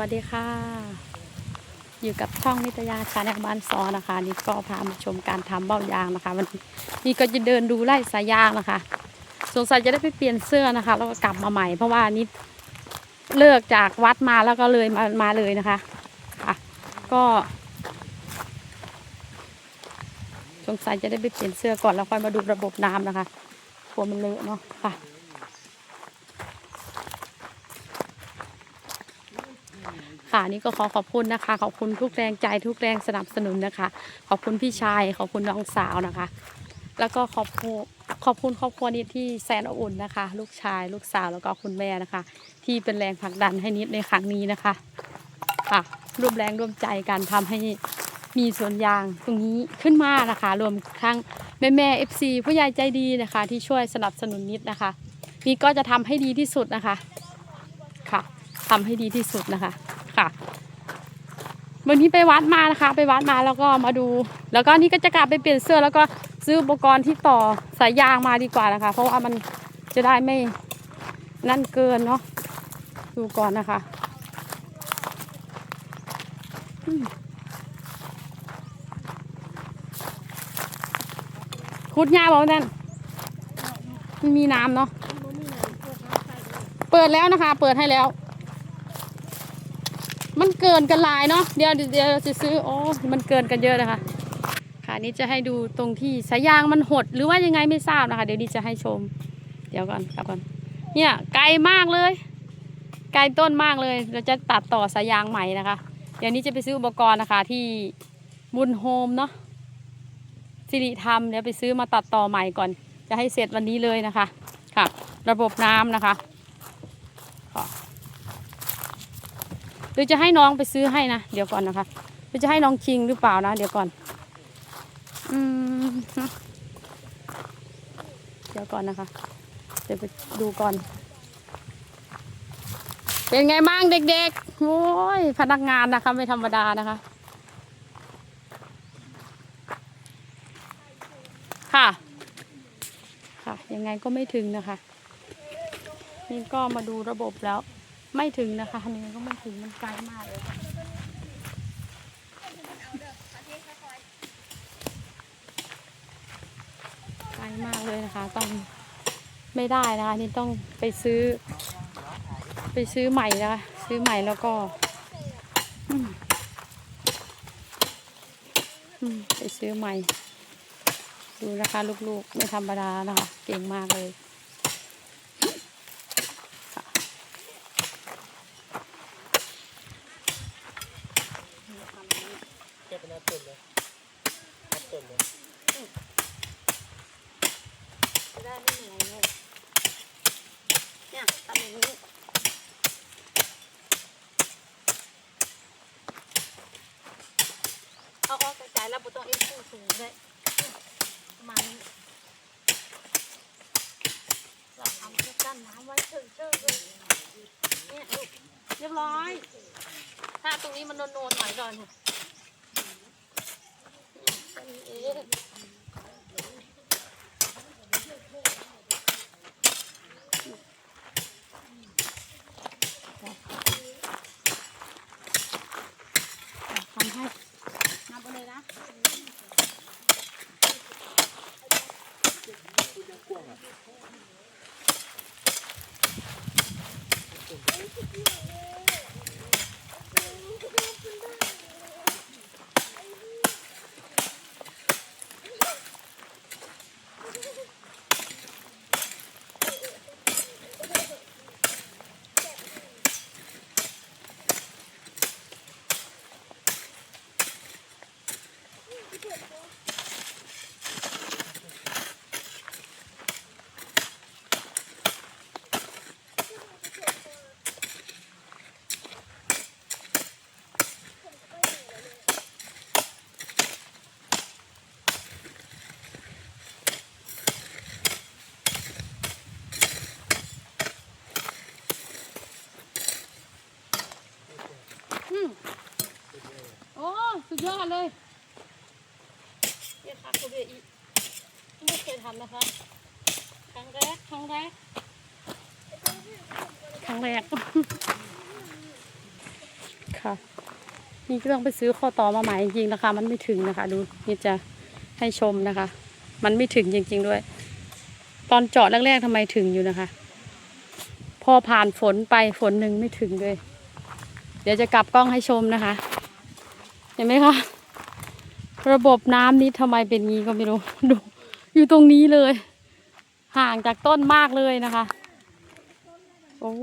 วัสดีค่ะ อยู่กับช่องนิตยาชาแนลบ้านซอนะคะ นี่ก็พามาชมการทำเบ้ายางนะคะ วันนี่ก็จะเดินดูไล่สายยางนะคะ สงสัยจะได้ไปเปลี่ยนเสื้อนะคะ แล้วก็กลับมาใหม่ เพราะว่านี่เลิกจากวัดมาแล้วก็เลยมามาเลยนะคะค่ะ ก็ สงสัยจะได้ไปเปลี่ยนเสื้อก่อนแล้วค่อยมาดูระบบน้ำนะคะกลัวมันเลอะเนาะค่ะ ค่ะนี่ก็ขอขอบคุณนะคะ ขอบคุณทุกแรงใจทุกแรงสนับสนุนนะคะ ขอบคุณพี่ชาย ขอบคุณน้องสาวนะคะ แล้วก็ขอบคุณขอบคุณครอบครัวนี้ที่แสนอบอุ่นนะคะ ลูกชาย ลูกสาวแล้วก็คุณแม่นะคะ ที่เป็นแรงผลักดันให้นิดในครั้งนี้นะคะค่ะร่วมแรงร่วมใจกันทำให้มีสวนยางตรงนี้ขึ้นมานะคะ รวมทั้งแม่แม่เอฟซีผู้ใหญ่ใจดีนะคะ ที่ช่วยสนับสนุนนิดนะคะนี่ก็จะทำให้ดีที่สุดนะคะค่ะทำให้ดีที่สุดนะคะ ค่ะ วันนี้ไปวัดมานะคะ ไปวัดมาแล้วก็มาดู แล้วก็นี่ก็จะกลับไปเปลี่ยนเสื้อแล้วก็ซื้ออุปกรณ์ที่ต่อสายยางมาดีกว่านะคะ เพราะว่ามันจะได้ไม่นั่นเกินเนาะดูก่อนนะคะอืมคุดหญ้าบอกนั่นมันมีน้ำเนาะ เปิดแล้วนะคะ เปิดให้แล้ว มันเกินกันหลายเนาะเดี๋ยวเดี๋ยวจะซื้อโอ้มันเกินกันเยอะนะคะค่ะนี่จะให้ดูตรงที่สายยางมันหดหรือว่ายังไงไม่ทราบนะคะ เดี๋ยวนี้จะให้ชม เดี๋ยวก่อนกลับก่อนเนี่ยไกลมากเลยไกลต้นมากเลยเราจะตัดต่อสายยางใหม่นะคะ เดี๋ยวนี้จะไปซื้ออุปกรณ์นะคะที่บุญโฮมเนาะสิริธรรมเดี๋ยวไปซื้อมาตัดต่อใหม่ก่อน จะให้เสร็จวันนี้เลยนะคะค่ะ ระบบน้ำนะคะ หรือจะให้น้องไปซื้อให้นะ เดี๋ยวก่อนนะคะหรือจะให้น้องคิงหรือเปล่านะ เดี๋ยวก่อน อืม เดี๋ยวก่อนนะคะ เดี๋ยวไปดูก่อน เป็นไงบ้างเด็กๆ โอ้ยพนักงานนะคะ ไม่ธรรมดานะคะ ค่ะ ค่ะ ยังไงก็ไม่ถึงนะคะ นี่ก็มาดูระบบแล้ว ไม่ถึงนะคะอันนี้ก็ไม่ถึงมันไกลมากเลยไกลมากเลยนะคะต้องไม่ได้นะคะนี่ต้องไปซื้อ ไปซื้อใหม่นะคะซื้อใหม่แล้วก็ไปซื้อใหม่ ดูนะคะลูกๆ ไม่ธรรมดานะคะ เก่งมากเลย เก็บเป็นน้ำตุ่นเลยน้ำตุ่นเลย จะได้ไม่เหนื่อยเลยเนี่ยทำอย่างนี้เอายแล้วบุต้องเอ็นสูงสูงเลยประมาณนี้เราทำเพื่อกั้นน้ำไว้เชิงเชิงเลยเนี่ยลูกเรียบร้อย ถ้าตรงนี้มันโนนๆหน่อยก่อนค่ะแค่นี้เยอดเลยเรียกค่ะคุณเบียอีไม่เคยทำนะคะครั้งแรกครั้งแรกครั้งแรกค่ะ นี่ก็ต้องไปซื้อข้อต่อมาใหม่จริงๆราคามันไม่ถึงนะคะ ดูนี่จะให้ชมนะคะ มันไม่ถึงจริง ๆด้วย ตอนเจาะแรกๆทำไมถึงอยู่นะคะ พอผ่านฝนไปฝนหนึ่งไม่ถึงเลย เดี๋ยวจะกลับกล้องให้ชมนะคะ เห็นไหมคะ ระบบน้ำนี้ทำไมเป็นงี้ก็ไม่รู้ดูอยู่ตรงนี้เลย ห่างจากต้นมากเลยนะคะ โอ้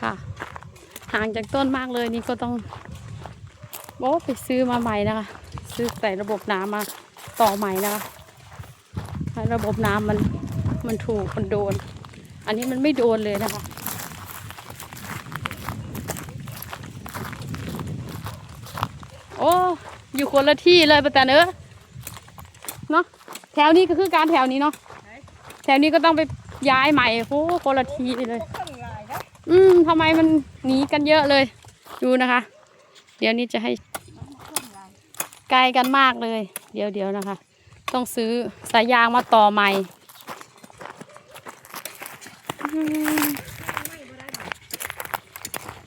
ค่ะ ห่างจากต้นมากเลยนี่ก็ต้องโอ้ไปซื้อมาใหม่นะคะ ซื้อใส่ระบบน้ำมาต่อใหม่นะคะ ระบบน้ำมันมันถูกมันโดน อันนี้มันไม่โดนเลยนะคะ โอ้อยู่คนละที่เลยปะแต่เนอเนาะแถวนี้ก็คือการแถวนี้เนาะแถวนี้ก็ต้องไปย้ายใหม่โอ้คนละที่เลย อืมทำไมมันหนีกันเยอะเลย ดูนะคะ เดี๋ยวนี้จะให้ไกลกันมากเลย เดี๋ยวเดี๋ยวนะคะ ต้องซื้อสายยางมาต่อใหม่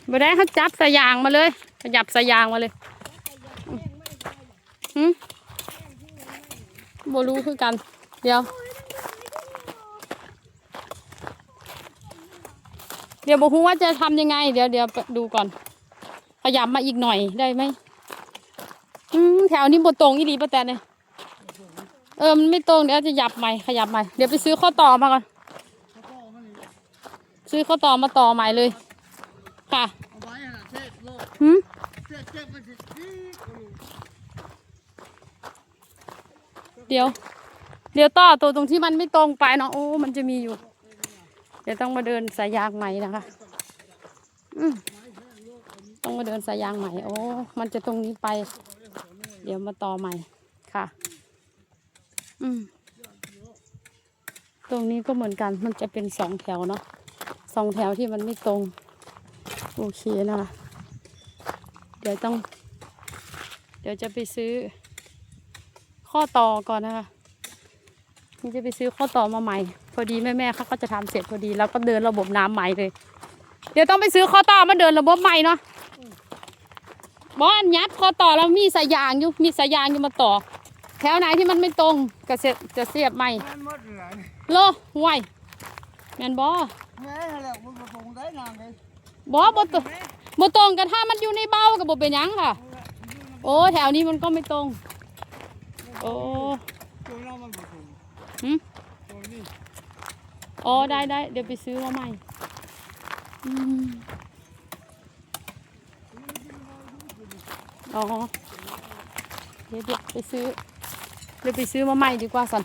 บ่ได้เขาจับสายางมาเลยขยับสายางมาเลยหืมบ่รู้คือกัน เดี๋ยว เดี๋ยวบอกว่าจะทำยังไง เดี๋ยวเดี๋ยวดูก่อน ขยับมาอีกหน่อยได้ไหมอืมแถวนี้บนตรงอีดีปะแต่เนี่ยเออมันไม่ตรงเดี๋ยวจะหยับใหม่ขยับใหม่เดี๋ยวไปซื้อข้อต่อมาก่อน ซื้อข้อต่อมาต่อใหม่เลย ค่ะเอาไว้ขนาดเทศโลกหืมเทศเทศมันจะจี้เดี๋ยว เดี๋ยวต่อตัวตรงที่มันไม่ตรงไปเนาะโอ้มันจะมีอยู่ เดี๋ยวต้องมาเดินสายยางใหม่นะคะอืมต้องมาเดินสายยางใหม่โอ้มันจะตรงนี้ไป เดี๋ยวมาต่อใหม่ค่ะ อืมตรงนี้ก็เหมือนกันมันจะเป็นสองแถวเนาะ สองแถวที่มันไม่ตรง โอเคนะคะเดี๋ยวต้อง เดี๋ยวจะไปซื้อ ข้อต่อก่อนนะคะนี่จะไปซื้อข้อต่อมาใหม่ พอดีแม่แม่ๆเขาก็จะทำเสร็จพอดีแล้วก็เดินระบบน้ำใหม่เลย เดี๋ยวต้องไปซื้อข้อต่อมาเดินระบบใหม่เนาะบอนยัดข้อต่อแล้วมีสายยางอยู่มีสายยางอยู่มาต่อ แถวไหนที่มันไม่ตรงก็เสียจะเสียบใหม่แม่นหมดเลยโลห่วยแมนบอ แม่แหละมันก็คงได้นานเลยบอบตรงบตรงกันถ้ามันอยู่ในเบ้ากับบเป็นหยังค่ะ โอ้แถวนี้มันก็ไม่ตรง โอ้ตัวเรามันก็คงหึตัวนี้อ๋อได้ได้เดี๋ยวไปซื้อมาใหม่อืมอ๋อเดี๋ยวเดี๋ยวไปซื้อเดี๋ยวไปซื้อมาใหม่ดีกว่าสัน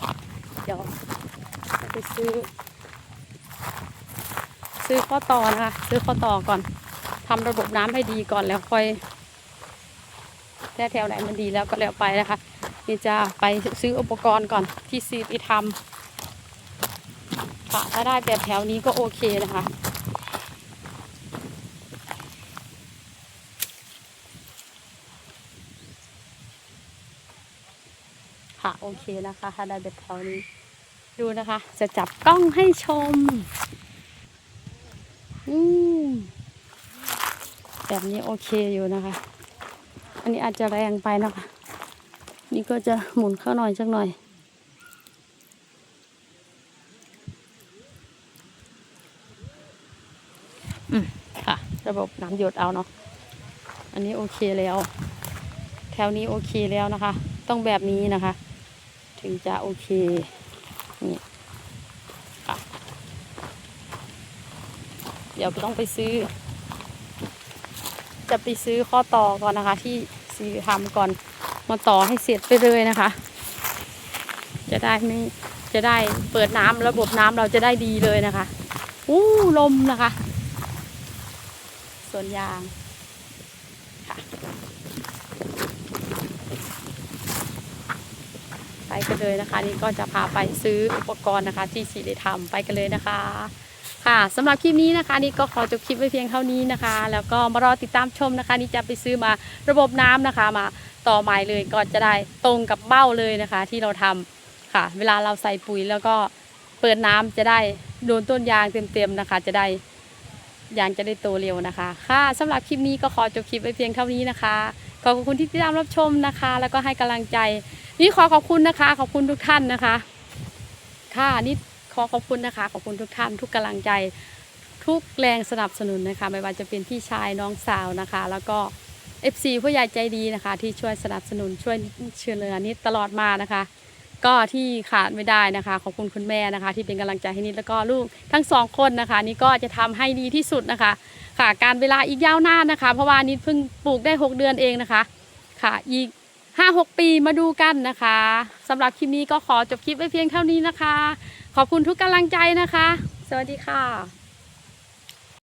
ค่ะเดี๋ยวไป ซื้อ ซื้อข้อต่อนะคะ ซื้อข้อต่อก่อนทำระบบน้ำให้ดีก่อนแล้วค่อยแค่แถวไหนมันดีแล้วก็แล้วไปนะคะ นี่จะไปซื้ออุปกรณ์ก่อนที่ซีไปทำค่ะถ้าได้แบบแถวนี้ก็โอเคนะคะค่ะโอเคนะคะถ้าได้แบบแถวนี้ ดูนะคะ จะจับกล้องให้ชมอืแบบนี้โอเคอยู่นะคะ อันนี้อาจจะแรงไปนะคะ นี่ก็จะหมุนเข้าหน่อยสักหน่อยอืมค่ะ ระบบน้ำหยดเอาเนาะ อันนี้โอเคแล้ว แถวนี้โอเคแล้วนะคะ ต้องแบบนี้นะคะ ถึงจะโอเค นี่ ค่ะ เดี๋ยวต้องไปซื้อ จะไปซื้อข้อต่อก่อนนะคะ ที่ซีทำก่อนมาต่อให้เสร็จไปเลยนะคะ จะได้ไม่จะได้เปิดน้ำระบบน้ำเราจะได้ดีเลยนะคะอู้ลมนะคะสวนยางค่ะไปกันเลยนะคะ นี่ก็จะพาไปซื้ออุปกรณ์นะคะ ที่ซีได้ทำไปกันเลยนะคะ ค่ะสำหรับคลิปนี้นะคะนี่ก็ขอจบคลิปไว้เพียงเท่านี้นะคะ แล้วก็มารอติดตามชมนะคะ นี่จะไปซื้อมาระบบน้ำนะคะ มาต่อใหม่เลยก็จะได้ตรงกับเบ้าเลยนะคะ ที่เราทำค่ะ เวลาเราใส่ปุ๋ยแล้วก็เปิดน้ำจะได้โดนต้นยางเต็มๆนะคะ จะได้ยางจะได้โตเร็วนะคะ ค่ะสำหรับคลิปนี้ก็ขอจบคลิปไว้เพียงเท่านี้นะคะขอบคุณที่ติดตามรับชมนะคะ แล้วก็ให้กำลังใจ นี่ขอขอบคุณนะคะ ขอบคุณทุกท่านนะคะ ค่ะนี่ อขอบคุณนะคะ ขอบคุณทุกท่านทุกกำลังใจ ทุกแรงสนับสนุนนะคะ ไม่ว่าจะเป็นพี่ชายน้องสาวนะคะ แล้วก็ FC ผู้ใหญ่ใจดีนะคะ ที่ช่วยสนับสนุนช่วยเชื่อเหลือนิดตลอดมานะคะ ก็ที่ขาดไม่ได้นะคะ ขอบคุณคุณแม่นะคะ ที่เป็นกำลังใจให้นิดแล้วก็ลูกทั้งสองคนนะคะ นี่ก็จะทำให้ดีที่สุดนะคะ ค่ะการเวลาอีกยาวนานนะคะ เพราะว่านิดเพิ่งปลูกได้ 6 เดือนเองนะคะ ค่ะอีก5-6ปีมาดูกันนะคะสำหรับคลิปนี้ก็ขอจบคลิปไว้เพียงเท่านี้นะคะ ขอบคุณทุกกำลังใจนะคะ สวัสดีค่ะ